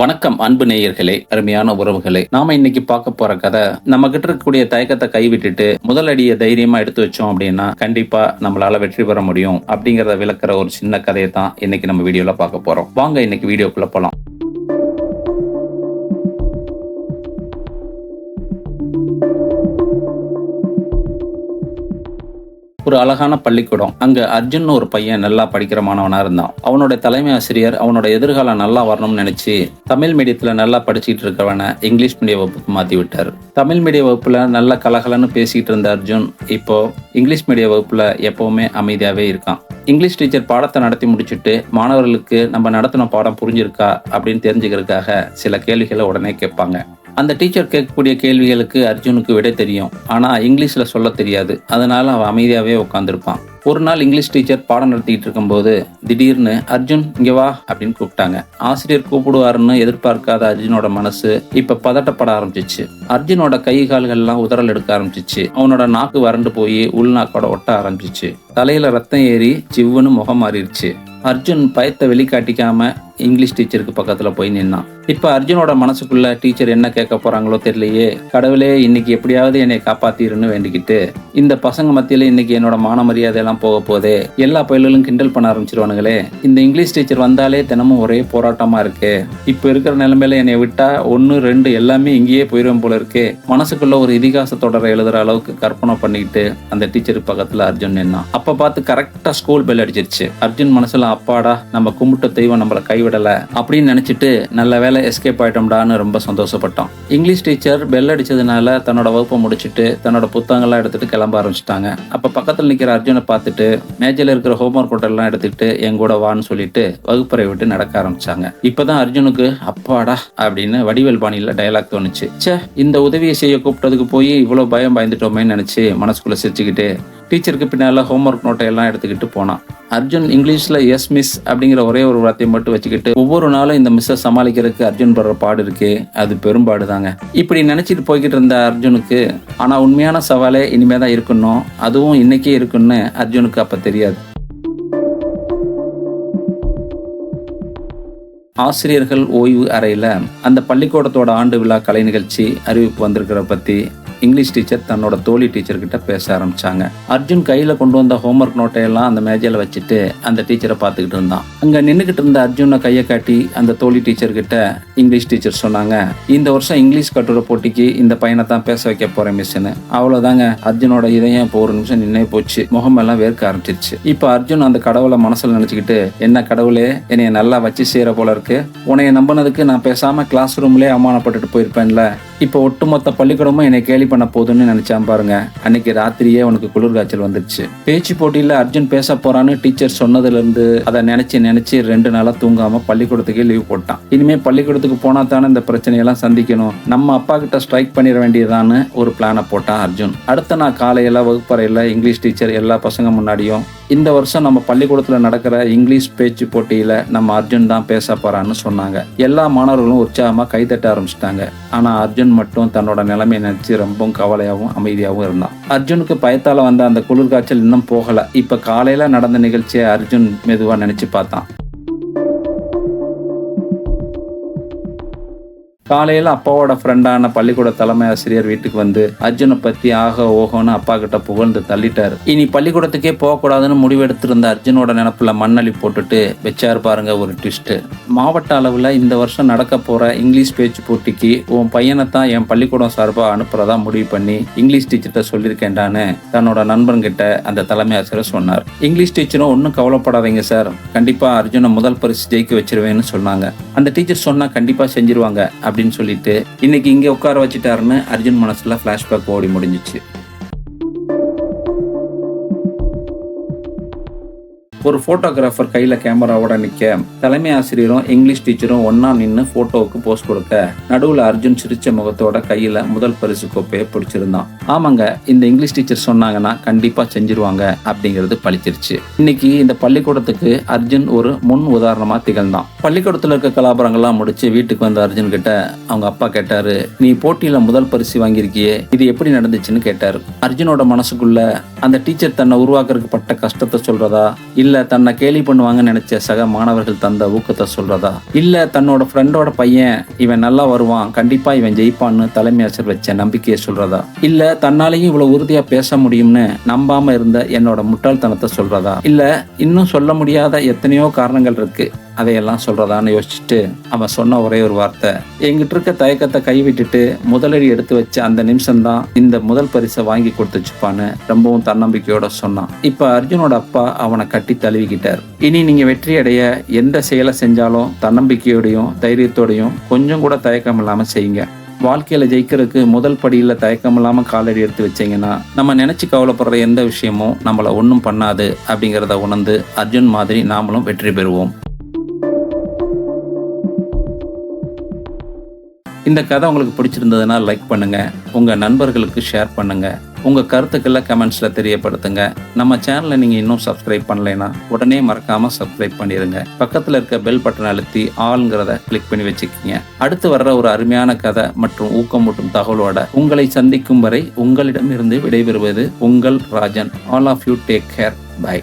வணக்கம் அன்பு நேயர்களே அருமையான உறவுகளே. நாம இன்னைக்கு பார்க்க போற கதை நம்ம கிட்ட இருக்கக்கூடிய தயக்கத்தை கைவிட்டுட்டு முதலடியை தைரியமா எடுத்து வச்சோம் அப்படின்னா கண்டிப்பா நம்மளால வெற்றி பெற முடியும் அப்படிங்கறத விளக்குற ஒரு சின்ன கதையை தான் இன்னைக்கு நம்ம வீடியோல பார்க்க போறோம். வாங்க இன்னைக்கு வீடியோக்குள்ள போலாம். ஒரு அழகான பள்ளிக்கூடம். அங்க அர்ஜுன் ஒரு பையன் நல்லா படிக்கிற மாணவனா இருந்தான். அவனோட தலைமை ஆசிரியர் அவனோட எதிர்காலம் நல்லா வரணும்னு நினைச்சு தமிழ் மீடியத்துல நல்லா படிச்சுட்டு இருக்கவனை இங்கிலீஷ் மீடிய வகுப்புக்கு மாத்தி விட்டார். தமிழ் மீடிய வகுப்புல நல்ல கலகலன்னு பேசிட்டு இருந்த அர்ஜுன் இப்போ இங்கிலீஷ் மீடிய வகுப்புல எப்பவுமே அமைதியாவே இருக்கான். இங்கிலீஷ் டீச்சர் பாடத்தை நடத்தி முடிச்சுட்டு மாணவர்களுக்கு நம்ம நடத்தின பாடம் புரிஞ்சிருக்கா அப்படின்னு தெரிஞ்சுக்கிறதுக்காக சில கேள்விகளை உடனே கேட்பாங்க. அந்த டீச்சர் கேட்கக்கூடிய கேள்விகளுக்கு அர்ஜுனுக்கு விடை தெரியும். ஆனா இங்கிலீஷ்ல சொல்ல தெரியாது. அதனால அவன் அமைதியாவே உட்காந்துருப்பான் ஒரு நாள் இங்கிலீஷ் டீச்சர் பாடம் நடத்திக்கிட்டு இருக்கும்போது திடீர்னு அர்ஜுன் இங்க வா அப்படின்னு கூப்பிட்டாங்க. ஆசிரியர் கூப்பிடுவாருன்னு எதிர்பார்க்காத அர்ஜுனோட மனசு இப்ப பதட்டப்பட ஆரம்பிச்சிச்சு. அர்ஜுனோட கை கால்கள்லாம் உதறல் எடுக்க ஆரம்பிச்சிச்சு. அவனோட நாக்கு வறண்டு போய் உள்நாக்கோட ஒட்ட ஆரம்பிச்சிச்சு. தலையில ரத்தம் ஏறி சிவ்வுன்னு முகம் மாறிடுச்சு. அர்ஜுன் பயத்தை வெளிக்காட்டிக்காம இங்கிலீஷ் டீச்சருக்கு பக்கத்தில் போய் நின்னான். இப்போ அர்ஜுனோட மனசுக்குள்ள டீச்சர் என்ன கேட்க போறாங்களோ தெரியலையே. கடவுளே இன்னைக்கு எப்படியாவது என்னை காப்பாத்திருன்னு வேண்டிக்கிட்டு இந்த பசங்க மத்தியில் இன்னைக்கு என்னோட மான மரியாதையெல்லாம் போக போதே எல்லா பயிலும் கிண்டல் பண்ண ஆரம்பிச்சிருவானுங்களே. இந்த இங்கிலீஷ் டீச்சர் வந்தாலே தினமும் ஒரே போராட்டமா இருக்கு. இப்போ இருக்கிற நிலைமையில என்னை விட்டா ஒன்னு ரெண்டு எல்லாமே இங்கேயே போயிடும் போல இருக்கு. மனசுக்குள்ள ஒரு இதிகாச தொடரை எழுதுற அளவுக்கு கற்பனை பண்ணிக்கிட்டு அந்த டீச்சருக்கு பக்கத்தில் அர்ஜுன் நின்னான். அப்போ பார்த்து கரெக்டாக ஸ்கூல் பெல் அடிச்சிருச்சு. அர்ஜுன் மனசில் அப்பாடா நம்ம கும்பிட்ட தெய்வம் நம்மளை விடலை அப்படின்னு நினச்சிட்டு நல்ல வேலை எஸ்கேப் ஆகிட்டோம்டான்னு ரொம்ப சந்தோஷப்பட்டோம். இங்கிலீஷ் டீச்சர் பெல் அடித்ததுனால தன்னோட வகுப்பை முடிச்சிட்டு தன்னோட புத்தகங்கள்லாம் எடுத்துகிட்டு கிளம்ப ஆரம்பிச்சிட்டாங்க. அப்போ பக்கத்தில் நிற்கிற அர்ஜுனை பார்த்துட்டு மேஜையில இருக்கிற ஹோம்ஒர்க் எல்லாம் எடுத்துக்கிட்டு என் கூட வான்னு சொல்லிட்டு வகுப்பறை விட்டு நடக்க ஆரம்பிச்சாங்க. இப்பதான் அர்ஜுனுக்கு அப்பாடா அப்படின்னு வடிவேல் பாணியில் டயலாக் தோணுச்சு. ச்சே இந்த உதவியை செய்ய கூப்பிட்டதுக்கு போய் இவ்வளோ பயம் பயந்துட்டோமேன்னு நினச்சி மனசுக்குள்ளே சிரிச்சுக்கிட்டு டீச்சருக்கு பின்னால் ஹோம்ஒர்க் நோட்டை எல்லாம் எடுத்துக்கிட்டு போனான் அர்ஜுன் இங்கிலீஷில் எஸ் மிஸ் அப்படிங்கிற ஒரே ஒரு வார்த்தையை மட்டும் வச்சுக்கிட்டு ஒவ்வொரு நாளும் இந்த மிஸ்ஸை சமாளிக்கிறதுக்கு அர்ஜுன் படுற பாடு இருக்கே அது பெரும்பாடு தாங்க இப்படி நினச்சிட்டு போய்கிட்டு இருந்த அர்ஜுனுக்கு ஆனால் உண்மையான சவாலே இனிமே தான் இருக்கணும் அதுவும் இன்றைக்கே இருக்குன்னு அர்ஜுனுக்கு அப்போ தெரியாது. ஆசிரியர்கள் ஓய்வு அறையில் அந்த பள்ளிக்கூடத்தோட ஆண்டு விழா கலை நிகழ்ச்சி அறிவிப்பு வந்திருக்கிற பற்றி இங்கிலீஷ் டீச்சர் தன்னோட தோழி டீச்சர்கிட்ட பேச ஆரம்பிச்சாங்க. அர்ஜுன் கையில கொண்டு வந்த ஹோம்ஒர்க் நோட்டை எல்லாம் அந்த மேஜையில வச்சுட்டு அந்த டீச்சரை பார்த்துக்கிட்டு இருந்தான். அங்க நின்றுகிட்டு இருந்த அர்ஜுனை கையை காட்டி அந்த தோழி டீச்சர்கிட்ட இங்கிலீஷ் டீச்சர் சொன்னாங்க இந்த வருஷம் இங்கிலீஷ் கட்டுரை போட்டிக்கு இந்த பையனை தான் பேச வைக்க போறேன் மிஸ்ன்னு அவ்வளவுதாங்க அர்ஜுனோட இதயம் இப்போ ஒரு நிமிஷம் நின்னே போச்சு. முகமெல்லாம் வேர்க்க ஆரம்பிச்சிருச்சு. இப்போ அர்ஜுன் அந்த கடவுளை மனசுல நினைச்சுக்கிட்டு என்ன கடவுளே என்னைய நல்லா வச்சு செய்யற போல இருக்கு. உன்னைய நம்பினதுக்கு நான் பேசாம கிளாஸ் ரூம்லேயே அவமானப்பட்டுட்டு போயிருப்பேன்ல. இப்போ ஒட்டுமொத்த பள்ளிக்கூடமும் என்னை கேள்வி பண்ண போதுன்னு நினைச்சான் பாருங்க. அன்னைக்கு ராத்திரியே உனக்கு குளிர் காய்ச்சல் வந்துருச்சு. பேச்சு போட்டியில அர்ஜுன் பேச போறான்னு டீச்சர் சொன்னதுல இருந்து அதை நினைச்சு நினைச்சு ரெண்டு நாளா தூங்காம பள்ளிக்கூடத்துக்கே லீவ் போட்டான். இனிமே பள்ளிக்கூடத்துக்கு போனா தானே இந்த பிரச்சனையெல்லாம் சந்திக்கணும். நம்ம அப்பா கிட்ட ஸ்ட்ரைக் பண்ணிட வேண்டியதான்னு ஒரு பிளானை போட்டான் அர்ஜுன். அடுத்த நாள் காலையில வகுப்பறையில இங்கிலீஷ் டீச்சர் எல்லா பசங்க முன்னாடியும் இந்த வருஷம் நம்ம பள்ளிக்கூடத்தில் நடக்கிற இங்கிலீஷ் பேச்சு போட்டியில் நம்ம அர்ஜுன் தான் பேச போகிறான்னு சொன்னாங்க. எல்லா மாணவர்களும் உற்சாகமாக கைதட்ட ஆரம்பிச்சிட்டாங்க. ஆனால் அர்ஜுன் மட்டும் தன்னோட நிலைமையை நினச்சி ரொம்பவும் கவலையாகவும் அமைதியாகவும் இருந்தான். அர்ஜுனுக்கு பயத்தால் வந்த அந்த குளிர்காய்ச்சல் இன்னும் போகலை. இப்போ காலையில் நடந்த நிகழ்ச்சியை அர்ஜுன் மெதுவாக நினச்சி பார்த்தான். காலையில் அப்பாவோட ஃப்ரெண்டான பள்ளிக்கூட தலைமை ஆசிரியர் வீட்டுக்கு வந்து அர்ஜுனை பற்றி ஆக ஓகோன்னு அப்பா கிட்ட புகழ்ந்து தள்ளிட்டார். இனி பள்ளிக்கூடத்துக்கே போகக்கூடாதுன்னு முடிவெடுத்திருந்த அர்ஜுனோட நினப்பில் மண்ணள்ளி போட்டுட்டு வச்சார் பாருங்க ஒரு ட்விஸ்ட்டு மாவட்ட அளவில் இந்த வருஷம் நடக்க போகிற இங்கிலீஷ் பேச்சு போட்டிக்கு உன் பையனை தான் என் பள்ளிக்கூடம் சார்பாக அனுப்புறதா முடிவு பண்ணி இங்கிலீஷ் டீச்சர்கிட்ட சொல்லியிருக்கேன்டான்னு தன்னோட நண்பன்கிட்ட அந்த தலைமை ஆசிரியர் சொன்னார். இங்கிலீஷ் டீச்சரும் ஒன்றும் கவலைப்படாதீங்க சார் கண்டிப்பாக அர்ஜுனை முதல் பரிசு ஜெயிக்க வச்சிருவேன்னு சொன்னாங்க. அந்த டீச்சர் சொன்னால் கண்டிப்பாக செஞ்சிருவாங்க. அப்படின்னு சொல்லிட்டு இன்னைக்கு இங்கே உட்கார வச்சுட்டாருன்னு அர்ஜுன் மனசுல ஃப்ளாஷ்பேக் ஓடி முடிஞ்சிச்சு. ஒரு போட்டோகிராஃபர் கையில கேமராவோட நிக்க தலைமை ஆசிரியரும் இங்கிலீஷ் டீச்சரும் ஒன்னா நின்னு போட்டோவுக்கு போஸ்ட் கொடுக்க நடுவுல அர்ஜுன் சிரிச்ச முகத்தோட கையில முதல் பரிசு கோப்பையை பிடிச்சிருந்தான். ஆமாங்க இந்த இங்கிலீஷ் டீச்சர் சொன்னாங்கன்னா கண்டிப்பா செஞ்சிருவாங்க அப்படிங்கிறது பழிச்சிருச்சு இன்னைக்கு இந்த பள்ளிக்கூடத்துக்கு அர்ஜுன் ஒரு முன் உதாரணமா திகழ்ந்தான். பள்ளிக்கூடத்துல இருக்க கலாபரங்கள்லாம் முடிச்சு வீட்டுக்கு வந்த அர்ஜுன் கிட்ட அவங்க அப்பா கேட்டாரு நீ போட்டியில முதல் பரிசு வாங்கியிருக்கியே இது எப்படி நடந்துச்சுன்னு? கேட்டாரு. அர்ஜுனோட மனசுக்குள்ள அந்த டீச்சர் தன்னை உருவாக்குறதுக்கு பட்ட கஷ்டத்தை சொல்றதா இல்ல இல்ல தன்னை கேலி பண்ணுவாங்கன்னு நினைச்ச சக மாணவர்கள் தந்த ஊக்கத்தை சொல்றதா? இல்ல தன்னோட ஃப்ரெண்டோட பையன் இவன் நல்லா வருவான் கண்டிப்பா இவன் ஜெயிப்பான்னு தலைமை ஆசிரியர் வச்ச நம்பிக்கையை சொல்றதா? இல்ல தன்னாலையும் இவ்வளவு உறுதியா பேச முடியும்னு நம்பாம இருந்த என்னோட முட்டாள்தனத்தை சொல்றதா? இல்ல இன்னும் சொல்ல முடியாத எத்தனையோ காரணங்கள் இருக்கு. அதையெல்லாம் சொல்றதான்னு யோசிச்சுட்டு அவன் சொன்ன ஒரே ஒரு வார்த்தை. எங்கிட்ட இருக்க தயக்கத்தை கைவிட்டுட்டு முதலடி எடுத்து வச்ச அந்த நிமிஷம்தான் இந்த முதல் பரிசை வாங்கி கொடுத்துச்சுப்பான்னு ரொம்பவும் தன்னம்பிக்கையோட சொன்னான். இப்ப அர்ஜுனோட அப்பா அவனை கட்டி தழுவிக்கிட்டார். இனி நீங்க வெற்றி அடைய எந்த செயலை செஞ்சாலும் தன்னம்பிக்கையோடையும் தைரியத்தோடையும் கொஞ்சம் கூட தயக்கம் இல்லாம செய்யுங்க. வாழ்க்கையில ஜெயிக்கிறதுக்கு முதல் படியில தயக்கம் இல்லாம காலடி எடுத்து வச்சீங்கன்னா நம்ம நினைச்சு கவலைப்படுற எந்த விஷயமும் நம்மள ஒன்றும் பண்ணாது அப்படிங்கிறத உணர்ந்து அர்ஜுன் மாதிரி நாமளும் வெற்றி பெறுவோம். இந்த கதை உங்களுக்கு பிடிச்சிருந்ததுன்னா லைக் பண்ணுங்க. உங்க நண்பர்களுக்கு ஷேர் பண்ணுங்க. உங்க கருத்துக்களை கமெண்ட்ஸ்ல தெரியப்படுத்துங்க. நம்ம சேனலை நீங்க இன்னும் சப்ஸ்கிரைப் பண்ணலைன்னா உடனே மறக்காம சப்ஸ்கிரைப் பண்ணிருங்க. பக்கத்துல இருக்க பெல் பட்டன் அழுத்தி ஆளுங்கிறத கிளிக் பண்ணி வச்சுக்கிங்க. அடுத்து வர்ற ஒரு அருமையான கதை மற்றும் ஊக்கமூட்டும் தகவலோட உங்களை சந்திக்கும் வரை உங்களிடமிருந்து விடைபெறுவது உங்கள் Rajan. All of you take care bye